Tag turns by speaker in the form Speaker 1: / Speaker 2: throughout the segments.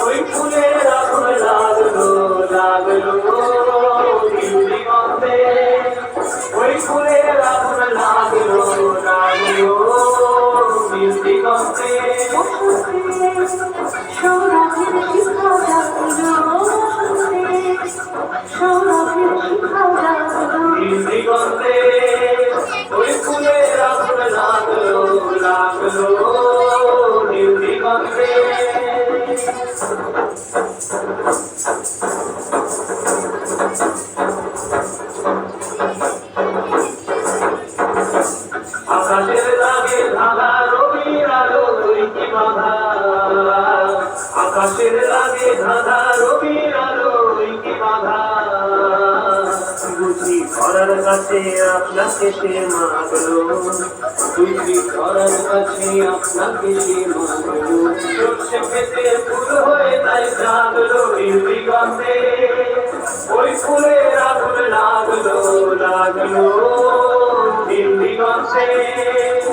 Speaker 1: ওই ফুলের আগুন লাগল লাগল গন্ধে। ওই
Speaker 2: ফুলের আগুন লাগল লাগল গন্ধে সৌরভের শিক্ষা সৌরভের
Speaker 1: শিক্ষা গন্ধে। ওই ফুলের আগুন লাগল ধাঁধা রবির আকাশের লাগে রবির আলো কি বাধা কাছে আপনাকে সে মাগলো। ঘরের কাছে আপনাকে সে মাগলো। খেতে ফুল হয়ে তাই জাগলো বিউটি ওই ফুলের আগুন লাগল লাগল। praise.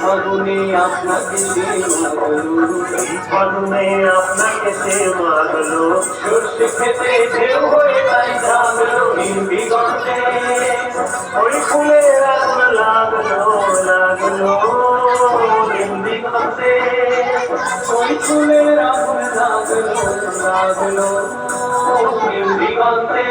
Speaker 1: ফাগুনে আপনাকে সে মাগলো ফাগুনে আপনাকে সে মাগলো। সর্ষে খেতে ঢেউ হয়ে তাই জাগলো হিন্দি গন্ধে। ওই ফুলের আগুন লাগল লাগল হিন্দি গন্ধে। ওই ফুলের আগুন লাগল লাগল হিন্দি গন্ধে।